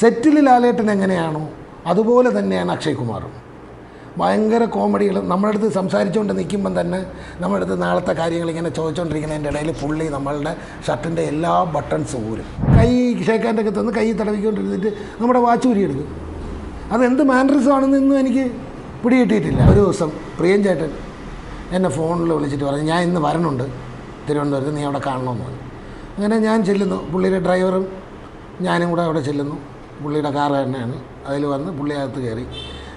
സെറ്റിൽ ലാലേട്ടൻ എങ്ങനെയാണോ അതുപോലെ തന്നെയാണ് അക്ഷയ് കുമാറും ഭയങ്കര കോമഡികൾ. നമ്മുടെ അടുത്ത് സംസാരിച്ചുകൊണ്ട് നിൽക്കുമ്പം തന്നെ നമ്മുടെ അടുത്ത് നാളത്തെ കാര്യങ്ങൾ ഇങ്ങനെ ചോദിച്ചുകൊണ്ടിരിക്കുന്നതിന്റെ ഇടയിൽ പുള്ളി നമ്മളുടെ ഷർട്ടിന്റെ എല്ലാ ബട്ടൺസ് ഊരും. കൈ ഷേക്കാന്റെ ഒക്കെ തന്ന് കൈ തടവിക്കൊണ്ടിരുന്നിട്ട് നമ്മുടെ വാച്ച് ഊരിയെടുക്കും അതെന്ത് മാനറിസം ആണെന്നൊന്നും എനിക്ക് പിടികിട്ടിയിട്ടില്ല. ഒരു ദിവസം പ്രിയൻ ചേട്ടൻ എന്നെ ഫോണിൽ വിളിച്ചിട്ട് പറഞ്ഞു ഞാൻ ഇന്ന് വരണുണ്ട്. തിരുവനന്തപുരത്ത് നീ അവിടെ കാണണമെന്ന് പറഞ്ഞു. അങ്ങനെ ഞാൻ ചെല്ലുന്നു. പുള്ളിയുടെ ഡ്രൈവറും ഞാനും കൂടെ അവിടെ ചെല്ലുന്നു. പുള്ളിയുടെ കാർ തന്നെയാണ്. അതിൽ വന്ന് പുള്ളി അകത്ത് കയറി.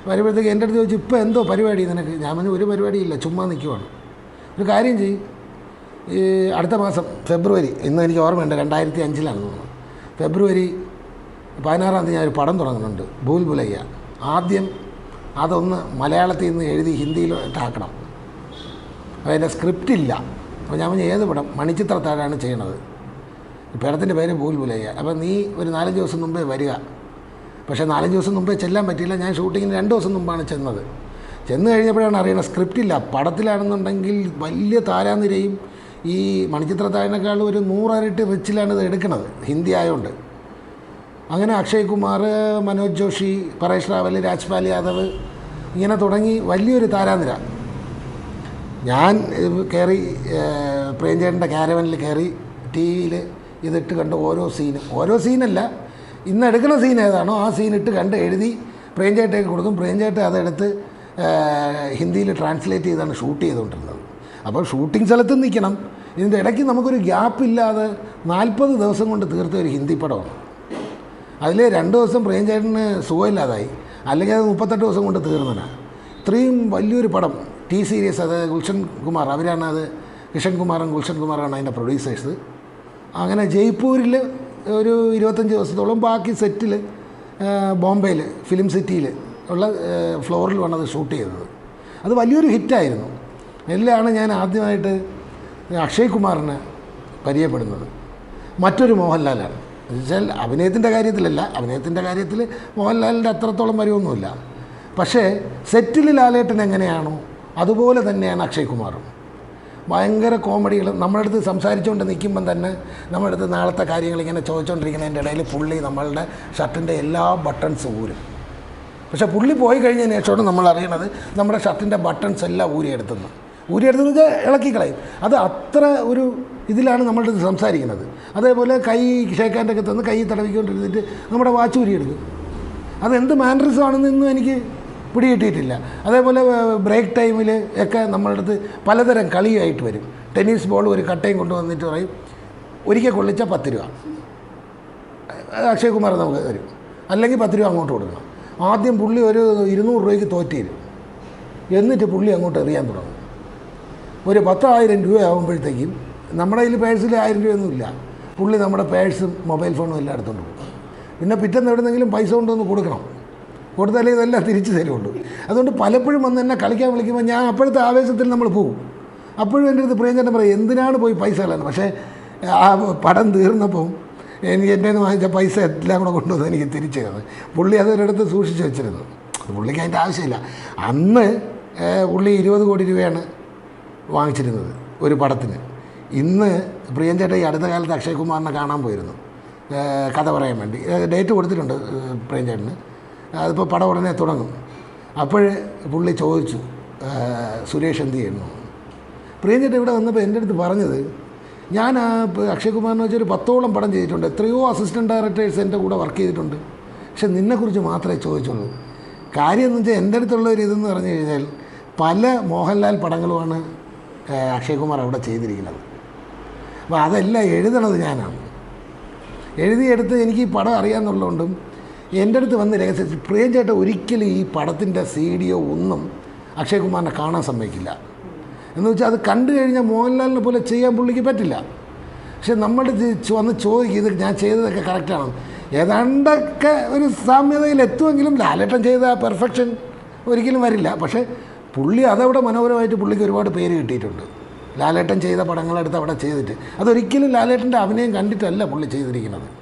വരുമ്പോഴത്തേക്ക് എന്റെ അടുത്ത് ചോദിച്ചു ഇപ്പോൾ എന്തോ പരിപാടി നിനക്ക്? ഞാൻ പറഞ്ഞു ഒരു പരിപാടിയില്ല ചുമ്മാ നിൽക്കുവാണ് ഒരു കാര്യം ചെയ്യും. ഈ അടുത്ത മാസം ഫെബ്രുവരി ഇന്ന് എനിക്ക് ഓർമ്മയുണ്ട് രണ്ടായിരത്തി അഞ്ചിലാണ് തോന്നുന്നു. ഫെബ്രുവരി പതിനാറാം തീയതി ഞാൻ ഒരു പടം തുടങ്ങുന്നുണ്ട് ഭൂൽ ബുലയ്യ ആദ്യം അതൊന്ന് മലയാളത്തിൽ നിന്ന് എഴുതി ഹിന്ദിയിലോട്ടാക്കണം അപ്പോൾ അതിന്റെ സ്ക്രിപ്റ്റ് ഇല്ല അപ്പോൾ ഞാൻ ഏത് പടം? മണിച്ചിത്രത്താഴാണ് ചെയ്യണത്. പടത്തിന്റെ പേര് ഭൂൽ ബുലയ്യ അപ്പം നീ ഒരു നാലഞ്ച് ദിവസം മുമ്പേ വരിക. പക്ഷേ നാലഞ്ച് ദിവസം മുമ്പേ ചെല്ലാൻ പറ്റിയില്ല. ഞാൻ ഷൂട്ടിങ്ങിന് രണ്ട് ദിവസം മുമ്പാണ് ചെന്നത്. ചെന്ന് കഴിഞ്ഞപ്പോഴാണ് അറിയണത് സ്ക്രിപ്റ്റ് ഇല്ല. പടത്തിലാണെന്നുണ്ടെങ്കിൽ വലിയ താരാനിരയും ഈ മണിച്ചിത്രത്താഴിനേക്കാളും ഒരു നൂറരട്ടി റിച്ചിലാണ് ഇത് എടുക്കുന്നത് ഹിന്ദി ആയതുകൊണ്ട് അങ്ങനെ അക്ഷയ് കുമാർ മനോജ് ജോഷി പരേഷ് റാവൽ രാജ്പാൽ യാദവ് ഇങ്ങനെ തുടങ്ങി വലിയൊരു താരാനിര. ഞാൻ കയറി പ്രേംചേട്ടന്റെ ക്യാരവനിൽ കയറി ടി വിയിൽ ഇതിട്ട് കണ്ട് ഓരോ സീനും ഓരോ സീനല്ല ഇന്ന് എടുക്കുന്ന സീൻ ഏതാണോ ആ സീനിട്ട് കണ്ട് എഴുതി പ്രേംചേട്ടയ്ക്ക് കൊടുക്കും. പ്രേംചേട്ട അതെടുത്ത് ഹിന്ദിയിൽ ട്രാൻസ്ലേറ്റ് ചെയ്താണ് ഷൂട്ട് ചെയ്തുകൊണ്ടിരുന്നത്. അപ്പോൾ ഷൂട്ടിംഗ് സ്ഥലത്ത് നിൽക്കണം. ഇതിന്റെ ഇടയ്ക്ക് നമുക്കൊരു ഗ്യാപ്പ് ഇല്ലാതെ നാൽപ്പത് ദിവസം കൊണ്ട് തീർത്ത ഒരു ഹിന്ദി പടമാണ്. അതിൽ രണ്ട് ദിവസം പ്രേംചേട്ടന് സുഖമില്ലാതായി. അല്ലെങ്കിൽ അത് മുപ്പത്തെട്ട് ദിവസം കൊണ്ട് തീർന്നതാണ് ഇത്രയും വലിയൊരു പടം ടി സീരീസ് അത് ഗുൽഷൻ കുമാർ അവരാണ് അത് കിഷൻ കുമാറും ഗുൽഷൻ കുമാറാണ് അതിന്റെ പ്രൊഡ്യൂസേഴ്സ് അങ്ങനെ ജയ്പൂരിൽ ഒരു ഇരുപത്തഞ്ച് ദിവസത്തോളം ബാക്കി സെറ്റിൽ ബോംബെയിൽ ഫിലിം സിറ്റിയിൽ ഉള്ള ഫ്ലോറിൽ അത് ഷൂട്ട് ചെയ്തത്. അത് വലിയൊരു ഹിറ്റായിരുന്നു. എല്ലാണ് ഞാൻ ആദ്യമായിട്ട് അക്ഷയ് കുമാറിനെ പരിചയപ്പെടുന്നത്. മറ്റൊരു മോഹൻലാലാണ്. എന്നുവെച്ചാൽ അഭിനയത്തിന്റെ കാര്യത്തിലല്ല അഭിനയത്തിന്റെ കാര്യത്തിൽ മോഹൻലാലിന്റെ അത്രത്തോളം വരികയൊന്നുമില്ല പക്ഷേ സെറ്റിൽ ലാലേട്ടൻ എങ്ങനെയാണോ അതുപോലെ തന്നെയാണ് അക്ഷയ് കുമാറും. ഭയങ്കര കോമഡികൾ. നമ്മുടെ അടുത്ത് സംസാരിച്ചുകൊണ്ട് നിൽക്കുമ്പം തന്നെ നമ്മുടെ അടുത്ത് നാളത്തെ കാര്യങ്ങൾ ഇങ്ങനെ ചോദിച്ചുകൊണ്ടിരിക്കുന്നതിന്റെ ഇടയിൽ പുള്ളി നമ്മളുടെ ഷർട്ടിന്റെ എല്ലാ ബട്ടൺസ് ഊരും. പക്ഷേ പുള്ളി പോയി കഴിഞ്ഞതിന് ശേഷമാണ് നമ്മൾ അറിയണത് നമ്മുടെ ഷർട്ടിന്റെ ബട്ടൺസ് എല്ലാം ഊരിയെടുത്തുന്നു. ഊരിയെടുത്തെന്ന് വെച്ചാൽ ഇളക്കി കളയും. അത് അത്ര ഒരു ഇതിലാണ് നമ്മളുടെ സംസാരിക്കുന്നത്. അതേപോലെ കൈ ഷേക്കാന്റെ ഒക്കെ തന്ന് കൈ തടവിക്കൊണ്ടിരുന്നിട്ട് നമ്മുടെ വാച്ച് ഊരിയെടുക്കും. അതെന്ത് മാനറിസം ആണെന്നൊന്നും എനിക്ക് പിടികിട്ടിയിട്ടില്ല. അതേപോലെ ബ്രേക്ക് ടൈമിൽ ഒക്കെ നമ്മളുടെ അടുത്ത് പലതരം കളിയായിട്ട് വരും. ടെന്നീസ് ബോൾ ഒരു കട്ടയും കൊണ്ടുവന്നിട്ട് പറയും ഒരിക്കൽ കൊള്ളിച്ചാൽ പത്ത് രൂപ. അക്ഷയ് കുമാർ നമുക്ക് തരും. അല്ലെങ്കിൽ പത്ത് രൂപ അങ്ങോട്ട് കൊടുക്കണം. ആദ്യം പുള്ളി ഒരു ഇരുന്നൂറ് രൂപയ്ക്ക് തോറ്റി തരും. എന്നിട്ട് പുള്ളി അങ്ങോട്ട് എറിയാൻ തുടങ്ങും. ഒരു പത്തായിരം രൂപ ആകുമ്പോഴത്തേക്കും നമ്മുടെ കയ്യിൽ പേഴ്സിൽ ആയിരം രൂപയൊന്നുമില്ല. പുള്ളി നമ്മുടെ പേഴ്സും മൊബൈൽ ഫോണും എല്ലാം എടുത്തുകൊണ്ട് പോകും. പിന്നെ പിറ്റേന്ന് എവിടെന്നെങ്കിലും പൈസ കൊണ്ടൊന്ന് കൊടുക്കണം. കൊടുത്താലേ ഇതെല്ലാം തിരിച്ചു തരുള്ളൂ. അതുകൊണ്ട് പലപ്പോഴും വന്ന് എന്നെ കളിക്കാൻ വിളിക്കുമ്പോൾ ഞാൻ അപ്പോഴത്തെ ആവേശത്തിൽ നമ്മൾ പോകും അപ്പോഴും എന്റെ അടുത്ത് പ്രിയഞ്ചേട്ടൻ പറയും എന്തിനാണ് പോയി പൈസ കളയുന്നത് പക്ഷേ ആ പടം തീർന്നപ്പം എനിക്ക് എന്റെ നിന്ന് വാങ്ങിച്ച പൈസ എല്ലാം കൂടെ കൊണ്ടുവന്ന് എനിക്ക് തിരിച്ചു തന്നു. പുള്ളി അതൊരിടത്ത് സൂക്ഷിച്ച് വെച്ചിരുന്നു. പുള്ളിക്ക് അതിന്റെ ആവശ്യമില്ല. അന്ന് പുള്ളി ഇരുപത് കോടി രൂപയാണ് വാങ്ങിച്ചിരുന്നത് ഒരു പടത്തിന്. ഇന്ന് പ്രിയഞ്ചേട്ടൻ ഈ അടുത്ത കാലത്ത് അക്ഷയ് കുമാറിനെ കാണാൻ പോയിരുന്നു. കഥ പറയാൻ വേണ്ടി. ഡേറ്റ് കൊടുത്തിട്ടുണ്ട് പ്രിയഞ്ചേട്ടന് അതിപ്പോൾ പടം ഉടനെ തുടങ്ങും. അപ്പോൾ പുള്ളി ചോദിച്ചു സുരേഷ് എന്ത് ചെയ്യുന്നു? പ്രിയഞ്ചേട്ടൻ ഇവിടെ വന്നപ്പോൾ എന്റെ അടുത്ത് പറഞ്ഞത് ഞാൻ ആ പ- അക്ഷയ് കുമാറിനെ വെച്ചൊരു പത്തോളം പടം ചെയ്തിട്ടുണ്ട്. എത്രയോ അസിസ്റ്റന്റ് ഡയറക്ടേഴ്സ് എന്റെ കൂടെ വർക്ക് ചെയ്തിട്ടുണ്ട്. പക്ഷെ നിന്നെക്കുറിച്ച് മാത്രമേ ചോദിച്ചുള്ളൂ. കാര്യം എന്ന് വെച്ചാൽ എന്റെ അടുത്തുള്ള ഒരു ഇതെന്ന് പറഞ്ഞു കഴിഞ്ഞാൽ പല മോഹൻലാൽ പടങ്ങളുമാണ് അക്ഷയ്കുമാർ അവിടെ ചെയ്തിരിക്കുന്നത്. അപ്പോൾ അതെല്ലാം എഴുതണത് ഞാനാണ്. എഴുതിയെടുത്ത് എനിക്ക് ഈ പടം അറിയാമെന്നുള്ളതുകൊണ്ടും എന്റെ അടുത്ത് വന്ന് രഹസ്യ പ്രിയഞ്ചേട്ട ഒരിക്കലും ഈ പടത്തിന്റെ സി ഡിയോ ഒന്നും അക്ഷയ് കുമാറിനെ കാണാൻ സമ്മതിക്കില്ല. എന്ന് വെച്ചാൽ അത് കണ്ടു കഴിഞ്ഞാൽ മോഹൻലാലിനെ പോലെ ചെയ്യാൻ പുള്ളിക്ക് പറ്റില്ല. പക്ഷെ നമ്മുടെ വന്ന് ചോദിക്കും ഇത് ഞാൻ ചെയ്തതൊക്കെ കറക്റ്റാണ്. ഏതാണ്ടൊക്കെ ഒരു സാമ്യതയിൽ എത്തുമെങ്കിലും ലാലേട്ടൻ ചെയ്ത പെർഫെക്ഷൻ ഒരിക്കലും വരില്ല. പക്ഷേ പുള്ളി അതവിടെ മനോഹരമായിട്ട് പുള്ളിക്ക് ഒരുപാട് പേര് കിട്ടിയിട്ടുണ്ട്. ലാലേട്ടൻ ചെയ്ത പടങ്ങളെടുത്ത് അവിടെ ചെയ്തിട്ട്. അതൊരിക്കലും ലാലേട്ടന്റെ അഭിനയം കണ്ടിട്ടല്ല പുള്ളി ചെയ്തിരിക്കുന്നത്.